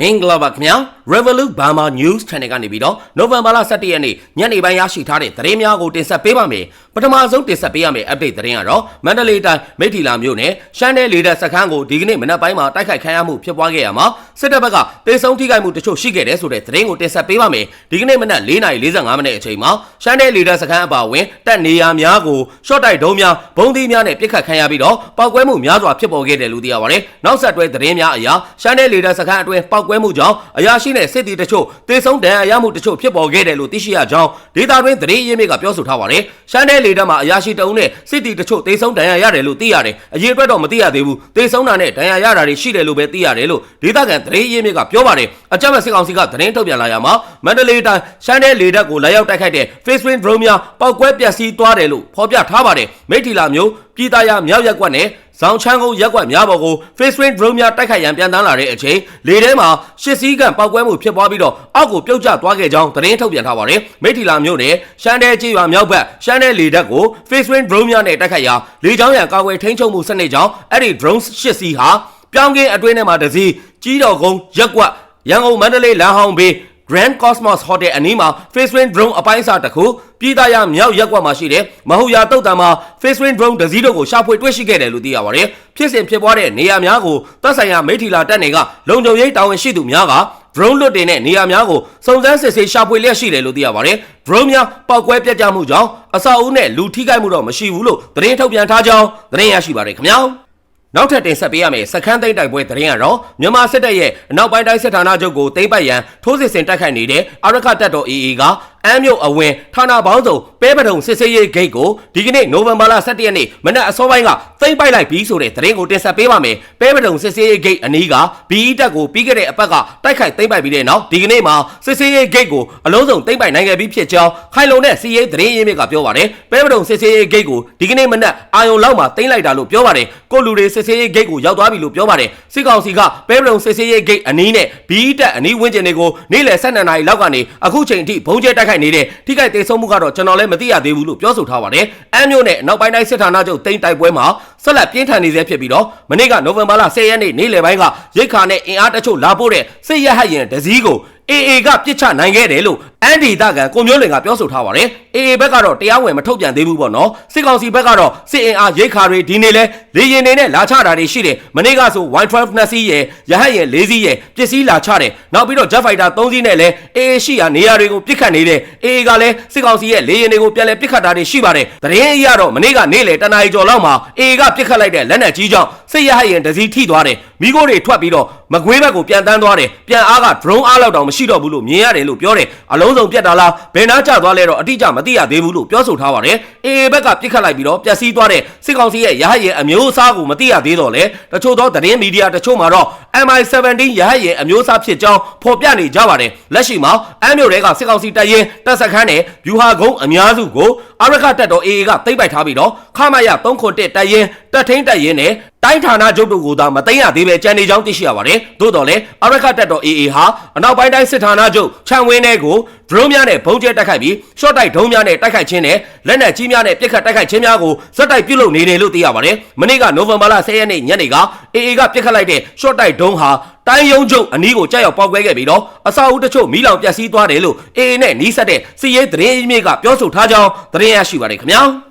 မင်္ဂလာပါခင်ဗျာ Revolut Burma News Channel ကနေပြီးတော့နိုဝင်ဘာလ17ရက်နေ့ညနေပိုင်းရရှိထားတဲ့သတင်းများကိုတင်ဆက်ပေးပါမယ်ပထမဆုံးတင်ဆက်ပေးရမယ့် update သတင်းကတော့မန္တလေးတိုင်းမိထီလာမြို့နယ်ရှမ်းနယ်လေတပ်စခန်းကိုဒီကနေ့မနက်ပိုင်းမှာတိုက်ခိုက်ခံရမှုဖြစ်ပွားခဲ့ရမှာစစ်တပ်ဘက်ကတေဆုံးထိခိုက်မှုတချို့ရှိခဲ့တဲ့ဆိုတဲ့သတင်းကိုတင်ဆက်ပေးပါမယ်ဒီကနေ့မနက်4:45မိနစ်အချိန်မှာရှမ်းနယ်လေတပ်စခန်းအပါအဝင်တပ်နေရာများကိုရှော့တိုက်ဒုံးများဘုံသီးများနဲ့ပစ်ခတ်ခံရပြီးတော့ပောက်ကွဲမှုများစွာဖြစ်ပေါ်ခဲ့တယ်လို့သိရပါတယ်နောက်ဆက်တွဲသတင်းများအရရှမ်းနယ်လေတပ်စခန်းအတွင်းပောက်ကွဲမှုကြောင့်အရာရှိနဲ့စစ်တီတချို့တေဆုံးဒဏ်ရာရမှုတချို့ဖြစ်ပေါ်ခဲ့တယ်လို့သိရှိရကြောင်းဒေတာတွင်သတင်းရင်းမြစ်ကပြောဆိုထားပါတယ်။ရှမ်းနယ်လေတပ်မှာအရာရှိတအုပ်နဲ့စစ်တီတချို့တေဆုံးဒဏ်ရာရတယ်လို့သိရတယ်။အရေးအတွက်တော့မသိရသေးဘူး။တေဆုံးတာနဲ့ဒဏ်ရာရတာတွေရှိတယ်လို့ပဲသိရတယ်လို့ဒေတာကန်သတင်းရင်းမြစ်ကပြောပါတယ်။အကြမ်းဖက်စစ်ကောင်စီကသတင်းထုတ်ပြန်လာရမှာမန္တလေးတိုင်းရှမ်းနယ်လေတပ်ကိုလာရောက်တိုက်ခိုက်တဲ့ Face Wind Drone များပောက်ကွဲပျက်စီးသွားတယ်လို့ဖော်ပြထားပါတယ်။မိထီလာမျိုးပြည်သားရမြောက်ရက်ကွက်နဲ့ ဇောင်ချန်းကုန်းရက်ကွက်များပေါ်ကို face rain drone များတိုက်ခိုက်ရန်ပြန်တန်းလာတဲ့အချိန်လေထဲမှာရှစ်စီးကန်ပောက်ကွဲမှုဖြစ်ပွားပြီးတော့အောက်ကိုပြုတ်ကျသွားခဲ့ကြောင်းသတင်းထုတ်ပြန်ထားပါတယ်။မိထီလာမြို့နယ်ရှမ်းတဲကြီးရွာမြောက်ဘက်ရှမ်းတဲလေတပ်ကို face rain drone များနဲ့တိုက်ခိုက်ရာလေကြောင်းရန်ကာကွယ်ထိန်းချုပ်မှုစနစ်ကြောင့်အဲ့ဒီ drone ရှစ်စီးဟာပြောင်းကင်းအတွင်းထဲမှာတစ်စီးကြီးတော်ကုန်းရက်ကွက်ရန်ကုန်မန္တလေးလမ်းဟောင်းဘေး Grand Cosmos Hotel အနီးမှာ Face Rain Drone အပိုင်းအစတစ်ခုပြည်သားရမြောက်ရက်ကွက်မှာရှိတဲ့မဟုတ်ရာတုတ်တံမှာ Face Rain Drone တစ်စီးတို့ကိုရှာဖွေတွေ့ရှိခဲ့တယ်လို့သိရပါတယ်။ဖြစ်စဉ်ဖြစ်ပွားတဲ့နေရာများကိုသက်ဆိုင်ရာမိထီလာတပ်တွေကလုံခြုံရေးတာဝန်ရှိသူများက drone လွတ်တင်တဲ့နေရာများကိုစုံစမ်းစစ်ဆေးရှာဖွေလျက်ရှိတယ်လို့သိရပါတယ်။ drone များပောက်ကွဲပြတ်ကျမှုကြောင့်အဆောက်အဦနဲ့လူထိခိုက်မှုတော့မရှိဘူးလို့သတင်းထုတ်ပြန်ထားကြောင်းသတင်းရရှိပါတယ်ခင်ဗျာ။ နောက်ထပ်တင်ဆက်ပေးရမယ့်စခန်းသိမ်းတိုက်ပွဲသတင်းကတော့မြန်မာစစ်တပ်ရဲ့အနောက်ပိုင်းတိုင်းစစ်ဌာနချုပ်ကိုသိမ်းပိုက်ရန်ထိုးစစ်ဆင်တိုက်ခိုက်နေတဲ့အရခတပ်တော် AA ကအမ်းမြို့အဝင်ဌာနပေါင်းစုံပဲပထုံစစ်ဆေးရေးဂိတ်ကိုဒီကနေ့နိုဝင်ဘာလ17ရက်နေ့မနက်အစောပိုင်းကသိမ်းပိုက်လိုက်ပြီးဆိုတဲ့သတင်းကိုတင်ဆက်ပေးပါမယ်။ပဲပထုံစစ်ဆေးရေးဂိတ်အနီးက BE တပ်ကိုပြီးခဲ့တဲ့အပတ်ကတိုက်ခိုက်သိမ်းပိုက်ပြီးတဲ့နောက်ဒီကနေ့မှာစစ်ဆေးရေးဂိတ်ကိုအလုံးစုံသိမ်းပိုက်နိုင်ခဲ့ပြီးဖြစ်ကြောင်းခိုင်လုံတဲ့စီးရေးသတင်းရင်းမြစ်ကပြောပါတယ်။ပဲပထုံစစ်ဆေးရေးဂိတ်ကိုဒီကနေ့မနက်အာယုံလောက်မှာသိမ်းလိုက်တာလို့ပြောပါတယ်။ကိုလူတွေစစ်ဆေးရေးဂိတ်ကိုရောက်သွားပြီလို့ပြောပါတယ်။စစ်ကောင်စီကပဲပထုံစစ်ဆေးရေးဂိတ်အနီးနဲ့ BE တပ်အနီးဝန်းကျင်တွေကိုနေ့လယ်12နာရီလောက်ကနေအခုချိန်ထိဘုံကျဲတိုက်ခိုက်နေတဲ့ထိခိုက်ဒေဆုံးမှုကတော့ကျွန်တော်လည်းမသိရသေးဘူးလို့ပြောဆိုထားပါတယ်။အမ်းမြို့နယ်နောက်ပိုင်းတိုင်းစစ်ဌာနချုပ်တိမ့်တိုက်ပွဲမှာဆက်လက်ပြင်းထန်နေဆဲဖြစ်ပြီးတော့မနေ့ကနိုဝင်ဘာလ10ရက်နေ့နေ့လယ်ပိုင်းကရိတ်ခါနဲ့အင်အားတချို့လာပို့တဲ့စစ်ရဟတ်ရင်တစည်းကို AA ကပြစ်ချနိုင်ခဲ့တယ်လို့အန်ဒီတာကန်ကိုမျိုးလင်ကပြောဆိုထားပါတယ်။ AA ဘက်ကတော့တရားဝင်မထုတ်ပြန်သေးဘူးပေါ့နော်။စစ်ကောင်စီဘက်ကတော့စစ်အင်အားရိတ်ခါတွေဒီနေ့လဲလေရင်တွေနဲ့လာချတာတွေရှိတယ်။မနေ့ကဆို Y12 နှစ်စီးရယ်ရဟတ်ရယ်၄စီးရယ်ပစ္စည်းလာချတယ်။နောက်ပြီးတော့ Jet Fighter 3စီးနဲ့လဲ AA ရှိရာနေရာတွေကိုပြစ်ခတ်နေတယ်။ AA ကလည်းစစ်ကောင်စီရဲ့လေရင်တွေကိုပြန်လဲပြစ်ခတ်တာတွေရှိပါတယ်။တရင်အရတော့မနေ့ကနေ့လေတနာရီကျော်လောက်မှာ AA ကပြစ်ခတ်လိုက်တဲ့လက်နက်ကြီးကြောင့်စစ်ရဟတ်ရင်တစည်းထိသွားတယ်။မိခိုးတွေထွက်ပြီးတော့ မကွေးဘက်ကိုပြန်တန်းသွားတယ်။ပြန်အားက drone အားလောက်တောင်မရှိတော့ဘူးလို့မြင်ရတယ်လို့ပြောတယ်။အလုံးစုံပြတ်တာလားဘယ်နာကျသွားလဲတော့အတိအကျမသိရသေးဘူးလို့ပြောဆိုထားပါတယ်။ AA ဘက်ကပြစ်ခတ်လိုက်ပြီးတော့ပျက်စီးသွားတဲ့စစ်ကောင်စီရဲ့ရဟတ်ရင်အမျိုးအစားကိုမသိရသေးတော့လေတချို့သောသတင်းမီဒီယာတချို့မှာတော့ MI17 ရဟတ်ရင်အမျိုးအစားဖြစ်ကြောင်းဖော်ပြနေကြပါတယ်။လက်ရှိမှာအမ်းမြို့တွေကစစ်ကောင်စီတပ်ရင်းတပ်စခန်းနဲ့ဗျူဟာကုန်းအများစုကိုအရခတပ်တော် AA ကသိမ်းပိုက်ထားပြီးတော့ခမရ301တပ်ရင်းတပ်ထင်းတပ်ရင်းနဲ့တိုင်းဌာနချုပ်တို့ကိုသာမသိမ်းရသေးပဲကြံနေကြောင်းသိရှိရပါတယ်။သို့တော်လည်းအရခတပ်တော် AA ဟာအနောက်ပိုင်းတိုင်းစစ်ဌာနချုပ်ခြံဝင်းထဲကို drone များနဲ့ဘုံကျဲတိုက်ခိုက်ပြီး short တိုက်ဒုံးများနဲ့တိုက်ခိုက်ခြင်းနဲ့လက်နက်ကြီးများနဲ့ပစ်ခတ်တိုက်ခိုက်ခြင်းများကိုဇက်တိုက်ပြုလုပ်နေတယ်လို့သိရပါတယ်။မနေ့ကနိုဝင်ဘာလ10ရက်နေ့ညနေက AA ကပစ်ခတ်လိုက်တဲ့ short တိုက်ဒုံးဟာတိုင်းယုံချုပ်အနီးကိုကြောက်ရောက်ပေါက်ကွဲခဲ့ပြီးတော့အစာအုပ်တချို့မီးလောင်ပျက်စီးသွားတယ်လို့ AA နဲ့နီးစပ်တဲ့စီရေးသတင်းအမြင့်ကပြောဆိုထားကြောင်းသတင်းရရှိပါတယ်ခင်ဗျာ။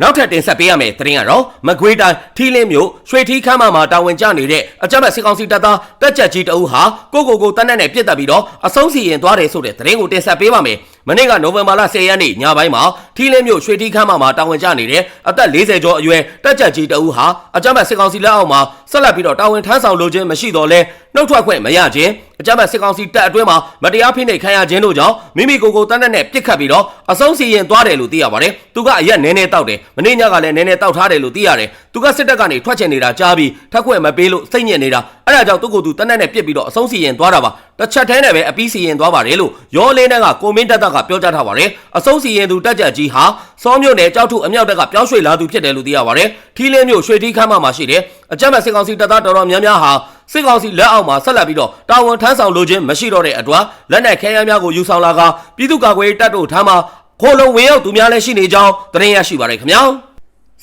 နောက်ထပ်တင်ဆက်ပေးရမယ့်သတင်းကတော့မကွေးတိုင်းထီလင်းမြို့ရွှေထီးခမ်းမမှာတာဝန်ကျနေတဲ့အကြမ်းဖက်စစ်ကောင်စီတပ်သားတက်ကြက်ကြီးတအုပ်ဟာကိုကိုကိုတနက်နဲ့ပြစ်တက်ပြီးတော့အဆုံးစီရင်သွားတယ်ဆိုတဲ့သတင်းကိုတင်ဆက်ပေးပါမယ်။မနေ့ကနိုဝင်ဘာလ10ရက်နေ့ညပိုင်းမှာထီလင်းမြို့ရွှေထီးခမ်းမမှာတာဝန်ကျနေတဲ့အသက်40ကျော်အရွယ်တက်ကြက်ကြီးတအုပ်ဟာအကြမ်းဖက်စစ်ကောင်စီလက်အောက်မှာဆက်လက်ပြီးတော့တာဝန်ထမ်းဆောင်လိုခြင်းမရှိတော့လဲ နှုတ်ထွက်ခွင့်မရခြင်းအကြမ်းဖက်စစ်ကောင်စီတပ်အတွင်းမှာမတရားဖိနှိပ်ခံရခြင်းတို့ကြောင့်မိမိကိုယ်ကိုတန်းနဲ့ပြစ်ခတ်ပြီးတော့အဆုံးစီရင်သွားတယ်လို့သိရပါတယ်။သူကအရက်နည်းနည်းတောက်တယ်။မနေ့ညကလည်းနည်းနည်းတောက်ထားတယ်လို့သိရတယ်။သူကစစ်တပ်ကနေထွက်ချင်နေတာကြားပြီးထက်ခွင့်မပေးလို့စိတ်ညစ်နေတာ။အဲ့ဒါကြောင့်သူ့ကိုယ်သူတန်းနဲ့ပြစ်ပြီးတော့အဆုံးစီရင်သွားတာပါ။တစ်ချက်တည်းနဲ့ပဲအပီးစီရင်သွားပါတယ်လို့ရောလေးနဲ့ကကိုမင်းတက်တက်ကပြောကြားထားပါတယ်။အဆုံးစီရင်သူတက်ကြကြီးဟာစောမြို့နယ်ကြောက်ထုအမြောက်တက်ကပြောင်းရွှေ့လာသူဖြစ်တယ်လို့သိရပါတယ်။ထီလင်းမြို့ရွှေထီးခမ်းမမှာရှိတဲ့အကြမ်းဖက်စစ်ကောင်စီတပ်သားတော်တော်များများဟာ စစ်ကောင်စီလက်အောက်မှာဆက်လက်ပြီးတော့တာဝန်ထမ်းဆောင်လိုခြင်းမရှိတော့တဲ့အတွက်လက်နက်ခဲယမ်းများကိုယူဆောင်လာကပြည်သူ့ကာကွယ်ရေးတပ်တို့ထမ်းမှာခိုးလုံဝင်ရောက်သူများလည်းရှိနေကြောင်းသတင်းရရှိပါရခင်ဗျာ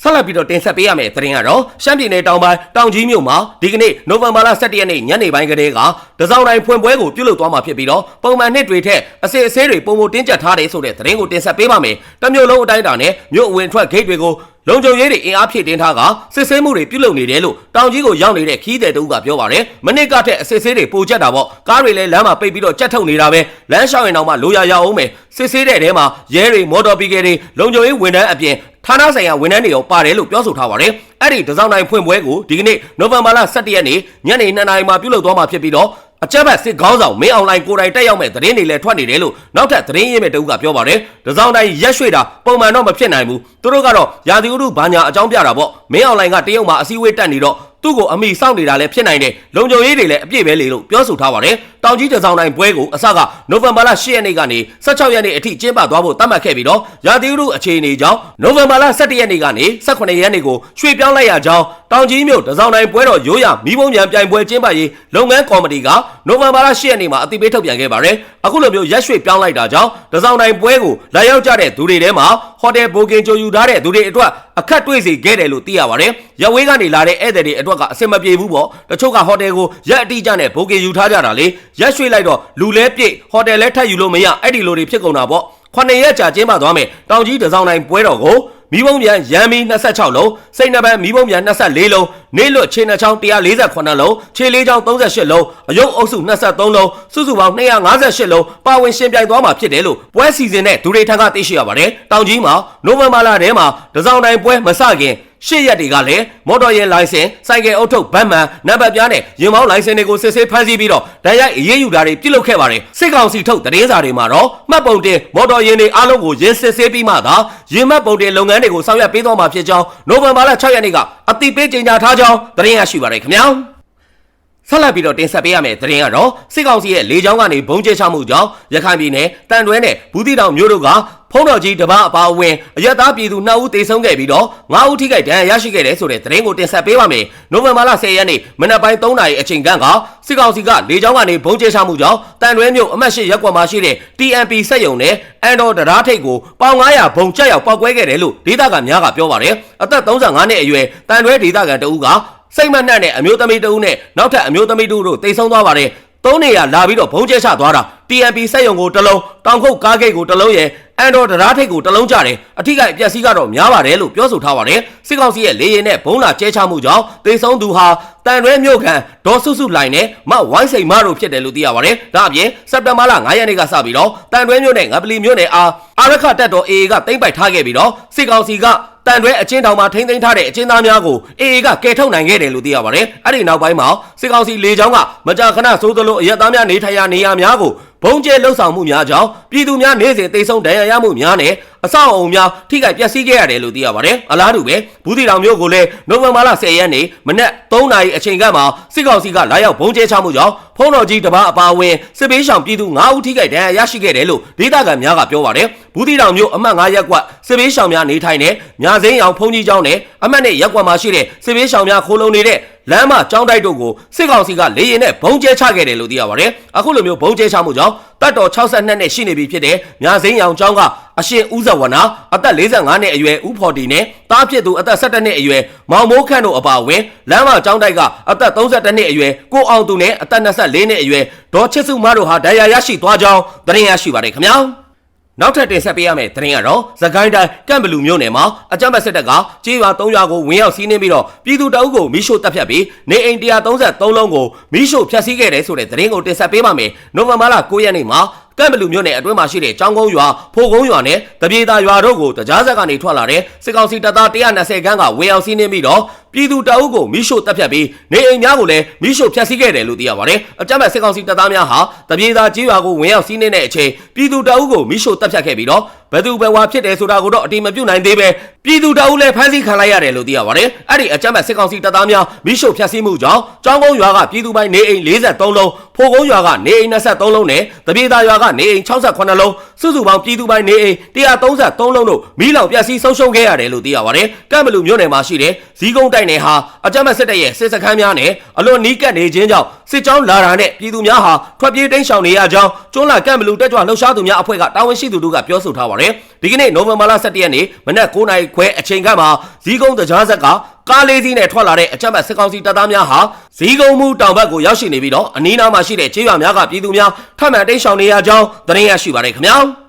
ဆက်လက်ပြီးတော့တင်ဆက်ပေးရမယ့်သတင်းကတော့ရှမ်းပြည်နယ်တောင်ပိုင်းတောင်ကြီးမြို့မှာဒီကနေ့နိုဝင်ဘာလ17ရက်နေ့ညနေပိုင်းကလေးကတစောင်းတိုင်းဖွင့်ပွဲကိုပြုလုပ်သွားမှာဖြစ်ပြီးတော့ပုံမှန်နှစ်တွေထက်အစစ်အဆေးတွေပုံမတင်းကျပ်ထားတယ်ဆိုတဲ့သတင်းကိုတင်ဆက်ပေးပါမယ်။တမျိုးလုံးအတိုင်းအတာနဲ့မြို့အဝင်ထွက်ဂိတ်တွေကိုလုံခြုံရေးတွေအင်အားဖြည့်တင်းထားကစစ်ဆေးမှုတွေပြုလုပ်နေတယ်လို့တောင်ကြီးကိုရောက်နေတဲ့ခီးတဲ့တူကပြောပါတယ်။မနစ်ကထက်အစစ်ဆေးတွေပိုကျက်တာပေါ့။ကားတွေလည်းလမ်းမှာပိတ်ပြီးတော့ကြက်ထုတ်နေတာပဲ။လမ်းလျှောက်ရင်တော့မှလိုရရအောင်မယ်။စစ်ဆေးတဲ့တဲမှာရဲတွေမော်တော်ဘီကယ်တွေလုံခြုံရေးဝန်ထမ်းအပြင် ဌာနဆိုင်ရာဝန်ထမ်းတွေရောပါတယ်လို့ပြောဆိုထားပါတယ်။အဲ့ဒီတစောင်းတိုင်းဖွင့်ပွဲကိုဒီကနေ့နိုဝင်ဘာလ17ရက်နေ့ညနေ2နာရီမှာပြုလုပ်သွားမှာဖြစ်ပြီးတော့အကြက်ဘက်စစ်ခေါင်းဆောင်မင်းအွန်လိုင်းကိုယ်တိုင်တက်ရောက်မဲ့သတင်းတွေလည်းထွက်နေတယ်လို့နောက်ထပ်သတင်းရင်းမဲ့တူကပြောပါတယ်။တစောင်းတိုင်းရက်ရွှေ့တာပုံမှန်တော့မဖြစ်နိုင်ဘူး။သူတို့ကတော့ရာသီဥတုဘာညာအကြောင်းပြတာပေါ့။မင်းအွန်လိုင်းကတရုတ်မှာအစည်းအဝေးတက်နေတော့ သူ့ကိုအမိစောင့်နေတာလည်းဖြစ်နိုင်တယ်လုံခြုံရေးတွေလည်းအပြည့်ပဲလေလို့ပြောဆိုထားပါတယ်တောင်ကြီးတစောင်းတိုင်းပွဲကိုအစကနိုဝင်ဘာလ10ရက်နေ့ကနေ16ရက်နေ့အထိကျင်းပသွားဖို့သတ်မှတ်ခဲ့ပြီးတော့ရာသီဥတုအခြေအနေကြောင့်နိုဝင်ဘာလ17ရက်နေ့ကနေ18ရက်နေ့ကိုရွှေ့ပြောင်းလိုက်ရကြောင်းတောင်ကြီးမြို့တစောင်းတိုင်းပွဲတော်ရိုးရာမိဘုံမြန်ပြိုင်ပွဲကျင်းပရေးလုပ်ငန်းကော်မတီကနိုဝင်ဘာလ10ရက်နေ့မှာအသိပေးထုတ်ပြန်ခဲ့ပါတယ်အခုလိုမျိုးရက်ရွှေ့ပြောင်းလိုက်တာကြောင့်တစောင်းတိုင်းပွဲကိုလာရောက်ကြတဲ့သူတွေထဲမှာဟိုတယ်ဘိုကင်ကြိုယူထားတဲ့သူတွေအတွက်အခက်တွေ့စေခဲ့တယ်လို့သိရပါတယ်။ရပ်ဝေးကနေလာတဲ့ဧည့်သည်တွေအတွက်ကအဆင်မပြေဘူးပေါ့။တချို့ကဟိုတယ်ကိုရက်အတိအကျနဲ့ဘိုကင်ယူထားကြတာလေ။ရက်ရွှေ့လိုက်တော့လူလဲပြည့်ဟိုတယ်လဲထပ်ယူလို့မရအဲ့ဒီလိုတွေဖြစ်ကုန်တာပေါ့။ခုနှစ်ရက်ကြာကျင်းပသွားမယ်။တောင်ကြီးတစောင်းတိုင်းပွဲတော်ကို မိဘုံပြန်ရမ်းမီ26လုံးစိတ်နှပန်းမိဘုံပြန်24လုံးနေလွတ်ခြေနှချောင်း148လုံးခြေလေးချောင်း38လုံးအယုတ်အုပ်စု23လုံးစုစုပေါင်း258လုံးပါဝင်ရှင်ပြိုင်သွားမှာဖြစ်တယ်လို့ပွဲစီစဉ်တဲ့ဒူရိထန်ကသိရှိရပါတယ်တောင်ကြီးမှာနိုဝင်ဘာလထဲမှာတစောင်းတိုင်းပွဲမစခင် ရှေ့ရက်တွေကလည်းမော်တော်ယာဉ်လိုင်စင်စိုက်ကယ်အုပ်ထုပ်ဗတ်မှန်နံပါတ်ပြားနဲ့ရင်မောင်းလိုင်စင်တွေကိုစစ်ဆေးဖမ်းဆီးပြီးတော့ဒဏ်ရိုက်အရေးယူတာတွေပြုလုပ်ခဲ့ပါတယ်စစ်ကောင်စီထုတ်သတင်းစာတွေမှာတော့မှတ်ပုံတင်မော်တော်ယာဉ်တွေအားလုံးကိုရင်စစ်ဆေးပြီးမှသာရင်မှတ်ပုံတင်လုပ်ငန်းတွေကိုဆောင်ရွက်ပေးသွားမှာဖြစ်ကြောင်းနိုဝင်ဘာလ6ရက်နေ့ကအတိပေးကြေညာထားကြောင်းသတင်းရရှိပါရခင်ဗျာဆက်လက်ပြီးတော့တင်ဆက်ပေးရမယ့်သတင်းကတော့စစ်ကောင်စီရဲ့လေကြောင်းကနေဘုံကျဲချမှုကြောင့်ရခိုင်ပြည်နယ်တန်တွဲနဲ့ဘူးတိတောင်မြို့တို့က ဖုံးတော်ကြီးတပအပါအဝင်အရက်သားပြည်သူ2ဦးသေဆုံးခဲ့ပြီးတော့9ဦးထိခိုက်ဒဏ်ရာရရှိခဲ့တယ်ဆိုတဲ့သတင်းကိုတင်ဆက်ပေးပါမယ်။နိုဝင်ဘာလ10ရက်နေ့မနက်ပိုင်း3နာရီအချိန်ခန့်ကစစ်ကောင်စီကလေကြောင်းကနေဘုံကျဲချမှုကြောင့်တန်တွဲမြို့အမှတ်၈ရပ်ကွက်မှာရှိတဲ့ TNP စက်ရုံနဲ့အန်တော်တရားထိတ်ကိုပေါင်900ဘုံကျက်ရောက်ပောက်ကွဲခဲ့တယ်လို့ဒေသခံများကပြောပါတယ်။အသက်35နှစ်အရွယ်တန်တွဲဒေသခံတဦးကစိတ်မနှံ့တဲ့အမျိုးသမီးတဦးနဲ့နောက်ထပ်အမျိုးသမီးတို့တို့တိတ်ဆုံးသွားပါတယ်။သုံးနေရလာပြီးတော့ဘုံကျဲချသွားတာ TNP စက်ရုံကိုတစ်လုံးတောင်ခုတ်ကားဂိတ်ကိုတစ်လုံးရယ် အန်တော်တရားထိတ်ကိုတစ်လုံးကြတယ်အထိကအပျက်စီးကတော့များပါတယ်လို့ပြောဆိုထားပါတယ်စစ်ကောင်စီရဲ့လေရင်နဲ့ဘုံလာကျဲချမှုကြောင့်တေဆုံးသူဟာတန်ရွဲမြို့ခံဒေါ်စုစုလိုင်နဲ့မဝိုင်းစိန်မတို့ဖြစ်တယ်လို့သိရပါတယ်ဒါအပြင်စက်တင်ဘာလ9ရက်နေ့ကစပြီးတော့တန်ရွဲမြို့နဲ့ငပလီမြို့နယ်အားအာရခတက်တော် AA ကတိမ့်ပိုက်ထားခဲ့ပြီးတော့စစ်ကောင်စီက တန်တွဲအချင်းတောင်မှာထိမ့်သိမ်းထားတဲ့အချင်းသားများကိုအေအေကကယ်ထုတ်နိုင်ခဲ့တယ်လို့သိရပါတယ်။အဲ့ဒီနောက်ပိုင်းမှာစစ်ကောင်စီလေကြောင်းကမကြာခဏစိုးသလိုအရက်သားများနေထိုင်ရာနေရာများကိုဘုံကျဲလှုပ်ဆောင်မှုများကြောင့်ပြည်သူများနေ့စဉ်တိတ်ဆုံးဒဏ်ရာရမှုများနဲ့ အဆောက်အုံများထိခိုက်ပျက်စီးခဲ့ရတယ်လို့သိရပါတယ်။အလားတူပဲဘူးတီတောင်မြို့ကိုလည်းနိုဝင်ဘာလ10ရက်နေ့မနက်3နာရီအချိန်ကမှစစ်ကောင်စီကလာရောက်ဘုံကျဲချမှုကြောင့်ဖုံးတော်ကြီးတပားအပါအဝင်စစ်ပေးဆောင်ပြည်သူ9ဦးထိခိုက်ဒဏ်ရာရရှိခဲ့တယ်လို့ဒေသခံများကပြောပါတယ်။ဘူးတီတောင်မြို့အမှတ်9ရပ်ကွက်စစ်ပေးဆောင်များနေထိုင်တဲ့ညာစိမ်းအောင်ဖုန်ကြီးကျောင်းနဲ့အမှတ်နဲ့ရပ်ကွက်မှာရှိတဲ့စစ်ပေးဆောင်များခိုးလုံနေတဲ့ လမ်းမကျောင်းတိုက်တို့ကိုစစ်ကောင်စီကလေရင်နဲ့ဘုံကျဲချခဲ့တယ်လို့သိရပါတယ်။အခုလိုမျိုးဘုံကျဲချမှုကြောင့်တပ်တော်62နှစ်ရှိနေပြီဖြစ်တဲ့ညာစိမ်းအောင်ကျောင်းကအရှင်ဦးဇဝနာအသက်45နှစ်အရွယ်ဦးဖော်တီနဲ့တားဖြစ်သူအသက်17နှစ်အရွယ်မောင်မိုးခန့်တို့အပါအဝင်လမ်းမကျောင်းတိုက်ကအသက်32နှစ်အရွယ်ကိုအောင်သူနဲ့အသက်24နှစ်အရွယ်ဒေါ်ချစ်စုမတို့ဟာဒဏ်ရာရရှိသွားကြောင်းသတင်းရရှိပါတယ်ခင်ဗျာ။ နောက်ထပ်တင်ဆက်ပေးရမယ့်သတင်းကတော့သခိုင်းတိုင်းကန့်ဘလူမြို့နယ်မှာအကြမ်းဖက်စစ်တပ်ကကြေးရွာ3ရွာကိုဝင်ရောက်စီးနင်းပြီးတော့ပြည်သူတအုပ်ကိုမိရှို့တပ်ဖြတ်ပြီးနေအိမ်133လုံးကိုမိရှို့ဖျက်ဆီးခဲ့တယ်ဆိုတဲ့သတင်းကိုတင်ဆက်ပေးပါမယ်။နိုဝင်ဘာလ9ရက်နေ့မှာကမ်ဘလူမြို့နယ်အတွင်းမှာရှိတဲ့ကျောင်းကုန်းရွာဖိုကုန်းရွာနဲ့တပြေသာရွာတို့ကိုတရားစက်ကနေထွက်လာတဲ့စစ်ကောင်စီတပ်သား120ခန်းကဝင်ရောက်စီးနင်းပြီးတော့ပြည်သူတအုပ်ကိုမိရှို့တပ်ဖြတ်ပြီးနေအိမ်များကိုလည်းမိရှို့ဖျက်ဆီးခဲ့တယ်လို့သိရပါတယ်။အကြမ်းဖက်စစ်ကောင်စီတပ်သားများဟာတပြေသာကျေးရွာကိုဝင်ရောက်စီးနင်းတဲ့အချိန်ပြည်သူတအုပ်ကိုမိရှို့တပ်ဖြတ်ခဲ့ပြီးတော့ဘယ်သူဘယ်ဝါဖြစ်တယ်ဆိုတာကိုတော့အတိမပြုတ်နိုင်သေးပဲပြည်သူတအုပ်လည်းဖမ်းဆီးခံလိုက်ရတယ်လို့သိရပါတယ်။အဲ့ဒီအကြမ်းဖက်စစ်ကောင်စီတပ်သားများမိရှို့ဖျက်ဆီးမှုကြောင့်ကျောင်းကုန်းရွာကပြည်သူပိုင်းနေအိမ်43လုံးဖိုကုန်းရွာကနေအိမ်23လုံးနဲ့တပြေသာရွာကနေအိမ်68လုံးစုစုပေါင်းပြည်သူပိုင်းနေအိမ်133လုံးတို့မိလောင်ပျက်စီးဆုံးရှုံးခဲ့ရတယ်လို့သိရပါတယ်။ကမ်ဘလူမြို့နယ်မှာရှိတဲ့ဇီးကုန်းတိုက်နယ်ဟာအကြမ်းဖက်စစ်တပ်ရဲ့စစ်စခန်းများနဲ့အလွန်နီးကပ်နေခြင်းကြောင့်စစ်ကြောင်းလာတာနဲ့ပြည်သူများဟာထွက်ပြေးတိမ်းရှောင်နေရကြောင်းကျွန်းလာကမ်ဘလူတက်ကြွလှုပ်ရှားသူများအဖွဲ့ကတာဝန်ရှိသူတို့ကပြောဆိုထားပါတယ်။ဒီကနေ့နိုဝင်ဘာလ17ရက်နေ့မနက်9:00နာရီခွဲအချိန်ခန့်မှာဇီးကုန်းတကြားဆက်ကကားလေးစီးနဲ့ထွက်လာတဲ့အကြမ်းဖက်စစ်ကောင်စီတပ်သားများဟာဇီးကုန်းမှုတောင်ဘက်ကိုရောက်ရှိနေပြီးတော့အနီးနားမှာရှိတဲ့ခြေရွာများကပြည်သူများထပ်မံတိတ်ရှောင်နေရကြောင်းသတင်းရရှိပါတယ်ခင်ဗျာ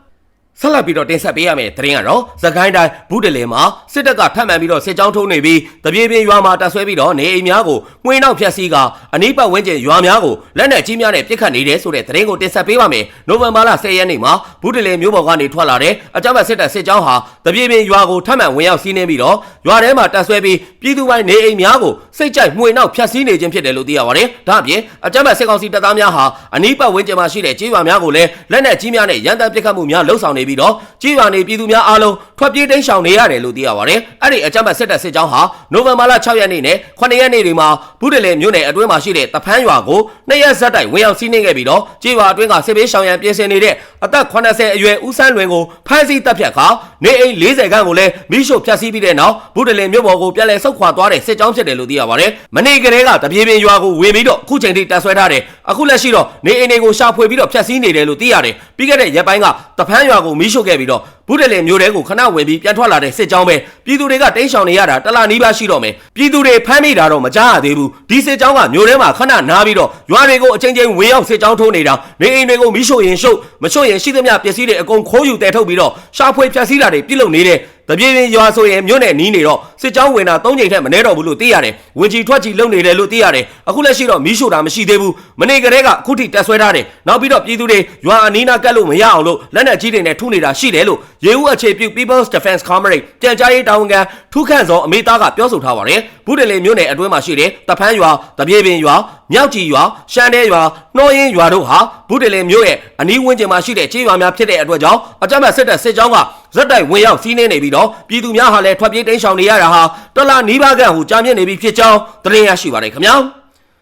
ဆက်လက်ပြီးတော့တင်ဆက်ပေးရမယ့်သတင်းကတော့သခိုင်းတိုင်းဘူးတလင်မှာစစ်တပ်ကထပ်မံပြီးတော့စစ်ကြောင်းထုံးနေပြီးတပြေးပြင်းရွာမှာတပ်ဆွဲပြီးတော့နေအိမ်များကိုငွေနောက်ဖျက်ဆီးကအနီးပတ်ဝန်းကျင်ရွာများကိုလက်နက်ကြီးများနဲ့ပစ်ခတ်နေတယ်ဆိုတဲ့သတင်းကိုတင်ဆက်ပေးပါမယ်။နိုဝင်ဘာလ10ရက်နေ့မှာဘူးတလင်မြို့ပေါ်ကနေထွက်လာတဲ့အကြမ်းဖက်စစ်တပ်စစ်ကြောင်းဟာတပြေးပြင်းရွာကိုထပ်မံဝင်ရောက်စီးနင်းပြီးတော့ရွာထဲမှာတပ်ဆွဲပြီးပြည်သူပိုင်းနေအိမ်များကိုစိတ်ကြိုက်မှွေနောက်ဖျက်ဆီးနေခြင်းဖြစ်တယ်လို့သိရပါတယ်။ဒါ့အပြင်အကြမ်းဖက်စစ်ကောင်စီတပ်သားများဟာအနီးပတ်ဝန်းကျင်မှာရှိတဲ့ကြေးရွာများကိုလည်းလက်နက်ကြီးများနဲ့ရန်တပ်ပစ်ခတ်မှုများလှုပ်ဆောင်နေပြီးတော့ကြေးရွာနေပြည်သူများအားလုံးထွက်ပြေးတိမ်းရှောင်နေရတယ်လို့သိရပါတယ်။အဲ့ဒီအကြမ်းဖက်စစ်တပ်စစ်ကြောင်းဟာနိုဝင်ဘာလ6ရက်နေ့နဲ့9ရက်နေ့တွေမှာဘူးတလေမြို့နယ်အတွင်းမှာရှိတဲ့တဖန်းရွာကိုနှစ်ရက်ဆက်တိုက်ဝင်ရောက်စီးနင်းခဲ့ပြီးတော့ကြေးရွာအတွင်းကစစ်ဘေးရှောင်ရန်ပြင်ဆင်နေတဲ့အသက်80အရွယ်ဦးဆန်းလွင်ကိုဖမ်းဆီးတပ်ဖြတ်ခါနေအိမ်40ခန်းကိုလည်းမိရှို့ဖျက်ဆီးပြီးတဲ့နောက်ဘူးတလေမြို့ပေါ်ကိုပြန်လည်ဆုတ်ခွာသွားတဲ့စစ်ကြောင်းဖြစ်တယ်လို့သိရပါတယ်။မနေ့ကလေးကတပြေးပြင်းရွာကိုဝင်ပြီးတော့အခုချိန်ထိတပ်ဆွဲထားတယ်။အခုလက်ရှိတော့နေအိမ်တွေကိုရှာဖွေပြီးတော့ဖျက်ဆီးနေတယ်လို့သိရတယ်။ပြီးခဲ့တဲ့ရက်ပိုင်းကတဖန်းရွာကိုမိရှို့ခဲ့ပြီးတော့ဘူးတလေမျိုးတဲကိုခဏဝင်ပြီးပြန်ထွက်လာတဲ့စစ်ကြောင်းပဲပြည်သူတွေကတိမ်းရှောင်နေရတာတလားနီးပါးရှိတော့မယ်ပြည်သူတွေဖမ်းမိတာတော့မကြားရသေးဘူးဒီစစ်ကြောင်းကမျိုးထဲမှာခဏနားပြီးတော့ရွာတွေကိုအချင်းချင်းဝင်ရောက်စစ်ကြောင်းထိုးနေတာနေအိမ်တွေကိုမိရှို့ရင်ရှုပ်မရှုပ်ရင်ရှိသမျှပစ္စည်းတွေအကုန်ခိုးယူတဲထုတ်ပြီးတော့ရှာဖွေဖျက်ဆီးတာတွေပြုလုပ်နေတယ် တပြေးပြင်းရွာဆိုရင်မြို့နယ်နီးနေတော့စစ်ကြောင်းဝင်တာ၃ချိန်ထက်မနည်းတော့ဘူးလို့သိရတယ်။ဝင်ကြီးထွက်ကြီးလုံနေတယ်လို့သိရတယ်။အခုလက်ရှိတော့မီးရှို့တာမရှိသေးဘူး။မနေ့ကတည်းကအခုထိတက်ဆွဲထားတယ်။နောက်ပြီးတော့ပြည်သူတွေရွာအနီးနားကပ်လို့မရအောင်လို့လက်နက်ကြီးတွေနဲ့ထုနေတာရှိတယ်လို့ရေဦးအခြေပြု People's Defense Comrade ကြံကြားရေးတာဝန်ခံထူးခန့်စောအမေသားကပြောဆိုထားပါတယ်။ဘူးတလေမြို့နယ်အတွင်းမှာရှိတဲ့တဖန်းရွာတပြေးပင်ရွာမြောက်ကြီးရွာရှမ်းတဲရွာနှောရင်းရွာတို့ဟာဘူးတလေမြို့ရဲ့အနီးဝန်းကျင်မှာရှိတဲ့ခြေရွာများဖြစ်တဲ့အတွက်ကြောင့်အကြမ်းဖက်စစ်တပ်စစ်ကြောင်းကဇက်တိုက်ဝင်ရောက်စီးနှင်းနေပြီးတော့ပြည်သူများဟာလည်းထွက်ပြေးတိမ်းရှောင်နေရတာဟာတော်လာနီးပါးကဟိုကြာမြင့်နေပြီဖြစ်ကြောင်းသတင်းရရှိပါတယ်ခင်ဗျာ